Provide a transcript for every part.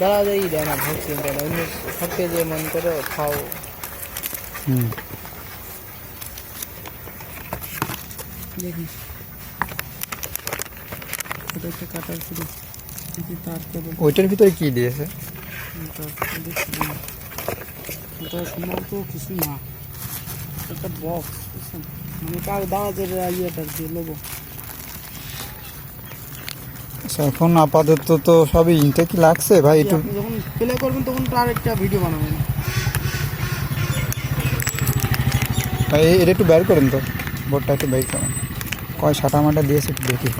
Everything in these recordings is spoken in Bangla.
দাঁড়া দেয় দেয় না ভ্যাকসিন দেয় না। অন্য সবকে যে মন করো খাও। হুম। দেখি। এটা একটা কাটার শুরু তার কেবল। ওইটার ভিতরে কি দিয়েছে? সম্ভবত কিছু না। একটা বক্স মানে কার দাওয়াতের ইয়েটা দিয়ে নেব। আচ্ছা, এখন আপাতত তো সবই ইনটেকই লাগছে ভাই একটু যখন প্লে করবেন তখন তার একটা ভিডিও বানাবেন। ভাই এটা একটু বের করেন তো বোর্ডটা একটু বের করেন। কয় সাটা মাটা দিয়েছে একটু দেখি।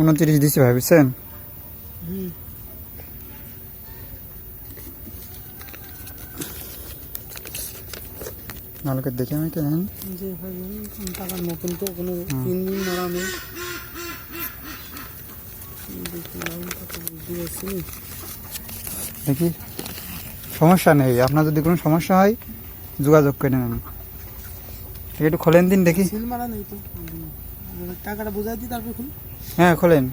উনত্রিশ দিছি ভাই বুঝছেন হুম ভালো দেখে আমি কেন যে ভাবেন টাকার নতুন তো কোনো হুম। ইঞ্জিন মারা নেই। দেখি তো সমস্যা নেই আপনার যদি কোনো সমস্যা হয় যোগাযোগ করে নেন একটু খোলেন দিন দেখি। সিল মারা নেই তো টাকাটা বোঝাই দিই তারপর খুল। হ্যাঁ খোলেন।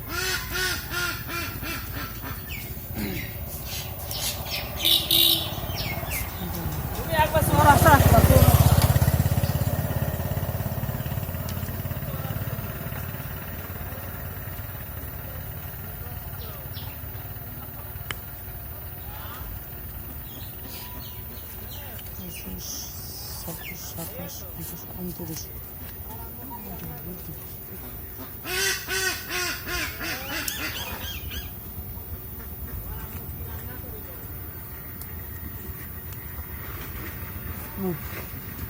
পঁচিশ ছাব্বিশ সাতাশ আঠাশ উনত্রিশ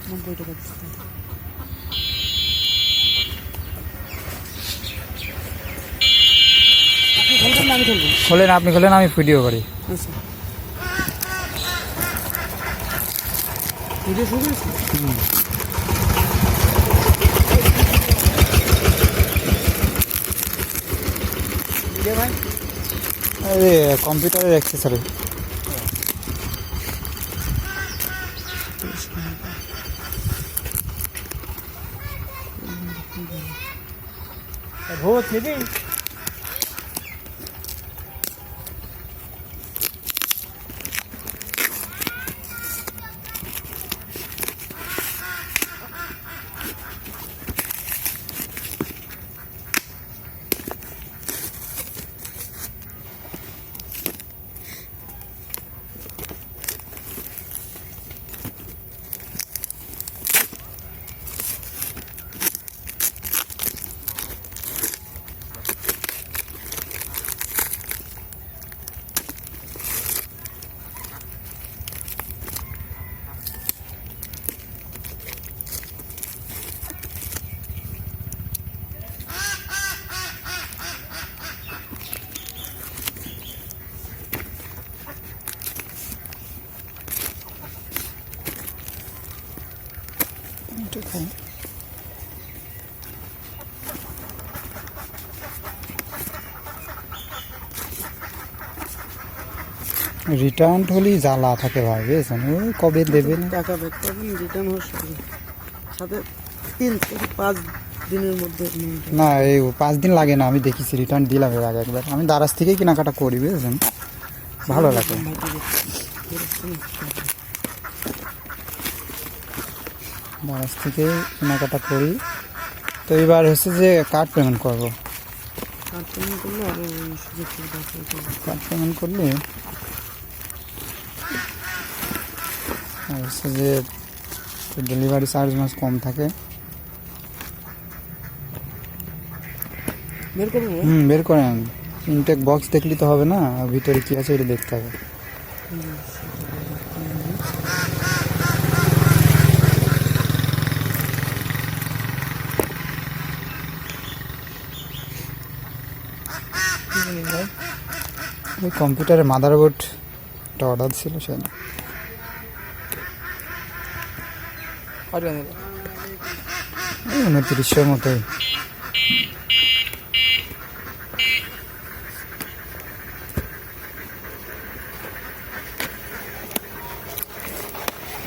নব্বই আপনি খোলেন আপনি খোলেন আমি ভিডিও করি। আচ্ছা ভিডিও শুরু ভিডিও ভাই আরে কম্পিউটারের অ্যাক্সেসরি ভোট নেবি রিটার্ন হলেই জ্বালা থাকে ভাই বুঝেছেন? ওই কবে দেবেন? না টাকা ব্যাক করবেন রিটার্ন সাথে সাথে তিন থেকে পাঁচ দিনের মধ্যে না এই পাঁচ দিন লাগে না আমি দেখেছি রিটার্ন দিলাম এর আগে একবার। আমি দারাজ থেকেই কেনাকাটা করি বুঝেছেন? ভালো লাগে। দারাজ থেকে কেনাকাটা করি। তো এবার হচ্ছে যে কার্ড পেমেন্ট করব। কার্ড পেমেন্ট করলে আরও সুযোগ সুবিধা কার্ড পেমেন্ট করলে আর হচ্ছে যে ডেলিভারি চার্জ মাস কম থাকে। বের করব হুম বের করেন ইনটেক বক্স দেখলি তো হবে না ভিতরে কি আছে এটা দেখতে হবে। ওই কম্পিউটারের মাদারবোর্ডটা অর্ডার ছিল সে উনত্রিশশোর মতোই।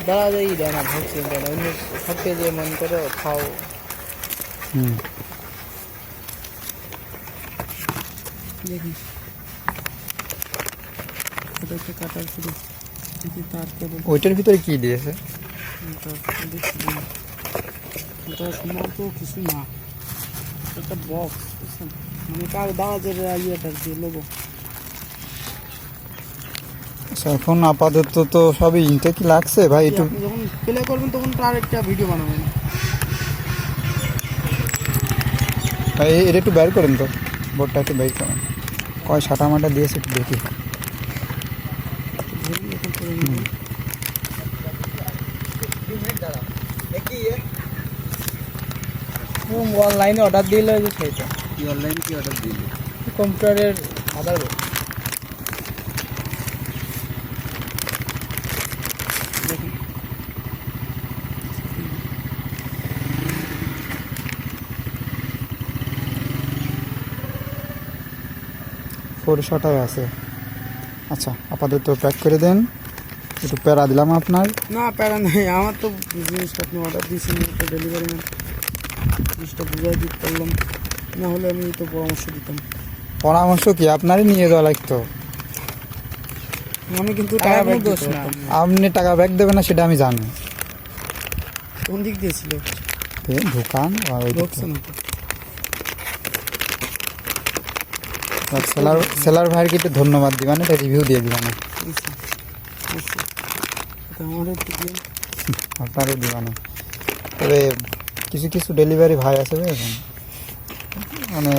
যায় দেয় না ভ্যাকসিন দেয় না অন্য সব যে মন করে খাও। হুম। দেখি। এটা একটা কাটার শুরু তার কেবল। ওইটার ভিতরে কি দিয়েছে? সম্ভবত কিছু না। একটা বক্স বুঝছেন? মানে কার দাওয়াজের ইয়েটার দিয়ে লোগো আচ্ছা এখন আপাতত তো সবই ইনটেকই লাগছে ভাই একটু যখন প্লে করবেন তখন তার একটা ভিডিও বানাবেন। ভাই এটা একটু বের করেন তো বোর্ডটা একটু বের করেন। কয় সাটা মাটা দিয়েছে একটু দেখি। অনলাইনে অর্ডার দিলে অনলাইনে কি অর্ডার দিলি? কম্পিউটারের আধার দেখুন ফোর শটাই আছে। আচ্ছা আপাতত প্যাক করে দেন। একটু প্যারা দিলাম আপনার। না প্যারা নেই আমার তো জিনিসটা আপনি অর্ডার দিয়েছেন তো ডেলিভারি ম্যান জিনিসটা বুঝাই দিতে পারলাম। না হলে আমি তো পরামর্শ দিতাম। পরামর্শ কি? আপনারই নিয়ে যাওয়া লাগতো। আমি কিন্তু টাকা দিতে দোষ না আপনি টাকা ব্যাক দেবেন না সেটা আমি জানি। কোন দিক দিয়েছিল? এ, দোকান? আর ওই ঢুকছে না তো সেলার সেলার ভাইয়ের একটু ধন্যবাদ দিবেন এটা রিভিউ দিয়ে দিবেন আচ্ছা আচ্ছা। দিন আপনারও দিবেন তবে কিছু কিছু ডেলিভারি ভাই আছে বুঝেছেন? মানে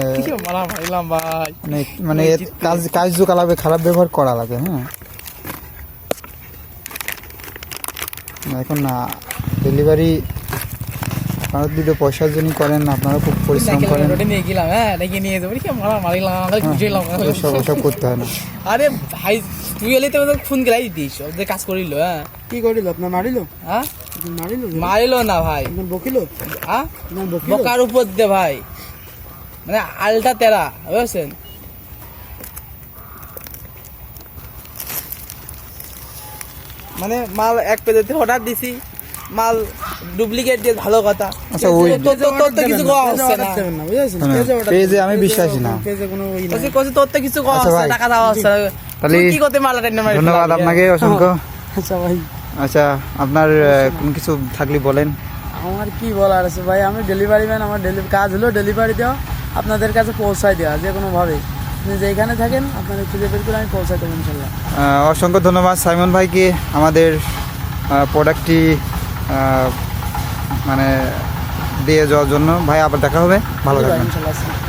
মানে মানে এর কাজ কাজ কালাবে খারাপ ব্যবহার করা লাগে হ্যাঁ? এখন না ডেলিভারি আপনারা যদি পয়সার জন্য করেন আপনারা খুব পরিশ্রম করেন। নিয়ে গেলাম হ্যাঁ ডেকে নিয়ে যাব কি মারা মারিলাম হ্যাঁ, বুঝলাম করতে হয় না। আরে ভাই তুই এলে তো ফোন গেলাই দিস ওদের কাজ করিল হ্যাঁ। কি করিল? আপনার মারিল? হ্যাঁ? মারিল মারিল না ভাই। বকিল? হ্যাঁ? বকার উপর দে ভাই। মানে আলটা তেরা বুঝছেন? মানে মাল এক পেজেতে অর্ডার দিছি। মাল ডুপ্লিকেট দিয়ে ভালো কথা। আচ্ছা, ওই- তোর তো- কিছু কওয়া হচ্ছে না। না বুঝেছেন? পেজে। আমি বিশ্বাসী না। পেজে কোনো। কইছে তোর তো কিছু কওয়া আচ্ছা হচ্ছে টাকা দেওয়া হচ্ছে। তাহলে কি করতে মালটা টেনে মারি ধন্যবাদ আপনাকে অসংখ্য। আচ্ছা ভাই। আচ্ছা আপনার আহ, কোনো কিছু থাকলে বলেন। আমার কি বলার আছে ভাই? আমি ডেলিভারি ম্যান আমার কাজ হলো ডেলিভারি দেওয়া আপনাদের কাছে পৌঁছায় দেওয়া যে কোনোভাবে আপনি যেখানে থাকেন আপনাদের খুঁজে বের করে আমি পৌঁছাই দেবো ইনশাল্লাহ। অসংখ্য ধন্যবাদ সাইমন ভাইকে আমাদের প্রোডাক্টটি মানে দিয়ে যাওয়ার জন্য। ভাই আবার দেখা হবে। ভালো থাকবেন।